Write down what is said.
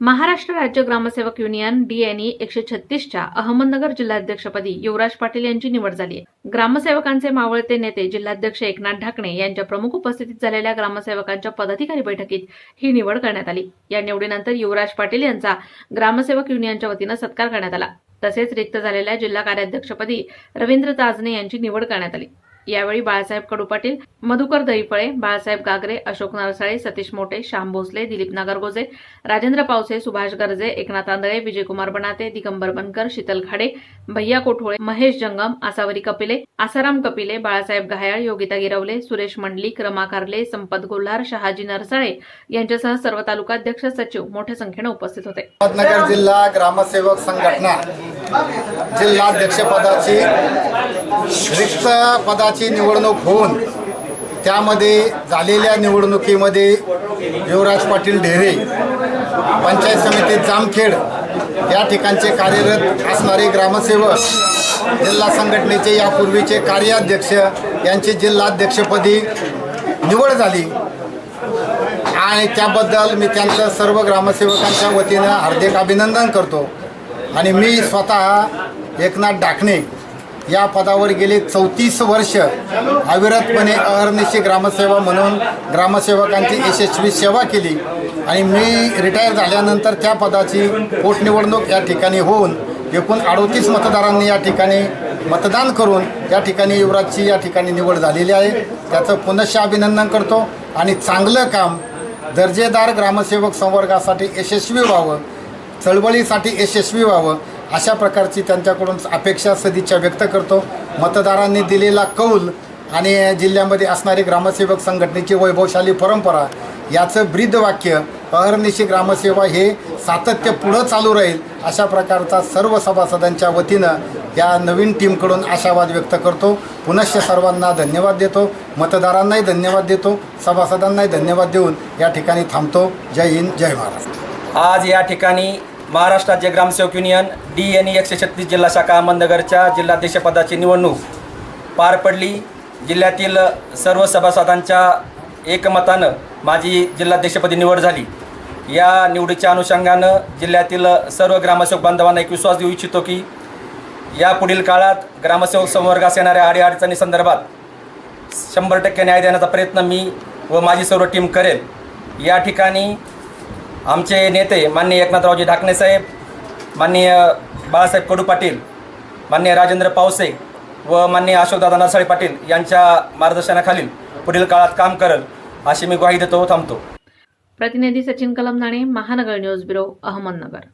महाराष्ट्र राज्य ग्रामसेवक union DNE एकशे छत्तीसच्या अहमदनगर जिल्हाध्यक्षपदी युवराज पाटील यांची निवड झाली आहे. ग्रामसेवकांचे मावळते नेते जिल्हाध्यक्ष एकनाथ ढाकणे यांच्या प्रमुख उपस्थितीत झालेल्या ग्रामसेवकांच्या पदाधिकारी बैठकीत ही निवड करण्यात आली. या निवडीनंतर युवराज पाटील यांचा ग्रामसेवक युनियनच्या वतीनं सत्कार करण्यात आला. तसेच रिक्त झालेल्या जिल्हा कार्याध्यक्षपदी रवींद्र ताजने यांची निवड करण्यात आली. यावेळी बाळासाहेब कडू पाटील मधुकर दहीफळे बाळासाहेब गागरे अशोक नरसाळे सतीश मोटे श्याम भोसले दिलीप नागरगोजे राजेंद्र पावसे सुभाष गर्जे एकनाथ आंधळे विजयकुमार बनाते दिगंबर बनकर शीतल खाडे भैया कोठोळे महेश जंगम आसावरी कपिले आसाराम कपिले बाळासाहेब घायाळ योगिता गिरवले सुरेश मंडलिक रमा कारले संपत गोल्हार शहाजी नरसाळे यांच्यासह सर्व तालुकाध्यक्ष सचिव मोठ्या संख्येनं उपस्थित होते. अहमदनगर जिल्हा ग्रामसेवक संघटना जिल्हाध्यक्षपदाची रिक्त पदाची निवडणूक होऊन त्यामध्ये झालेल्या निवडणुकीमध्ये युवराज पाटील ढेरे पंचायत समिती जामखेड या ठिकाणचे कार्यरत असणारे ग्रामसेवक जिल्हा संघटनेचे यापूर्वीचे कार्याध्यक्ष यांची जिल्हाध्यक्षपदी निवड झाली. आणि त्याबद्दल मी त्यांचं सर्व ग्रामसेवकांच्या वतीनं हार्दिक अभिनंदन करतो. आणि मी स्वतः एकनाथ डाकणे या पदावर गेले चौतीस वर्ष. अविरतपणे अहर्निशी ग्रामसेवा म्हणून ग्रामसेवकांची यशस्वी सेवा केली. आणि मी रिटायर झाल्यानंतर त्या पदाची पोटनिवडणूक या ठिकाणी होऊन एकूण अडोतीस मतदारांनी या ठिकाणी मतदान करून या ठिकाणी युवराजची या ठिकाणी निवड झालेली आहे. त्याचं पुनश्च अभिनंदन करतो आणि चांगलं काम दर्जेदार ग्रामसेवक संवर्गासाठी यशस्वी व्हावं चळवळीसाठी यशस्वी व्हावं अशा प्रकारची त्यांच्याकडून अपेक्षा सदिच्छा व्यक्त करतो. मतदारांनी दिलेला कौल आणि जिल्ह्यामध्ये असणारी ग्रामसेवक संघटनेची वैभवशाली परंपरा याचं ब्रीद वाक्य अहर्निशी ग्रामसेवा हे सातत्य पुढं चालू राहील अशा प्रकारचा सर्व सभासदांच्या वतीनं या नवीन टीमकडून आशावाद व्यक्त करतो. पुनश्च सर्वांना धन्यवाद देतो. मतदारांनाही धन्यवाद देतो. सभासदांनाही धन्यवाद देऊन या ठिकाणी थांबतो. जय हिंद जय महाराष्ट्र. आज या ठिकाणी महाराष्ट्र राज्य ग्रामसेवक युनियन डी एन ई एकशे छत्तीस जिल्हा शाखा अहमदनगरच्या जिल्हाध्यक्षपदाची निवडणूक पार पडली. जिल्ह्यातील सर्व सभासदांच्या एकमतानं माझी जिल्हाध्यक्षपदी निवड झाली. या निवडीच्या अनुषंगानं जिल्ह्यातील सर्व ग्रामसेवक बांधवांना एक विश्वास देऊ इच्छितो की या पुढील काळात ग्रामसेवक संवर्गास येणाऱ्या अडीअडचणी संदर्भात शंभर टक्के न्याय देण्याचा प्रयत्न मी व माझी सर्व टीम करेल. या ठिकाणी आमचे नेते माननीय एकनाथरावजी ढाकणे साहेब माननीय बाळासाहेब कडू पाटील माननीय राजेंद्र पावसे व माननीय अशोकदादा नरसाळे पाटील यांच्या मार्गदर्शनाखालील पुढील काळात काम करल अशी मी ग्वाही देतो थांबतो. प्रतिनिधी सचिन कलमनाणे महानगर न्यूज ब्युरो अहमदनगर.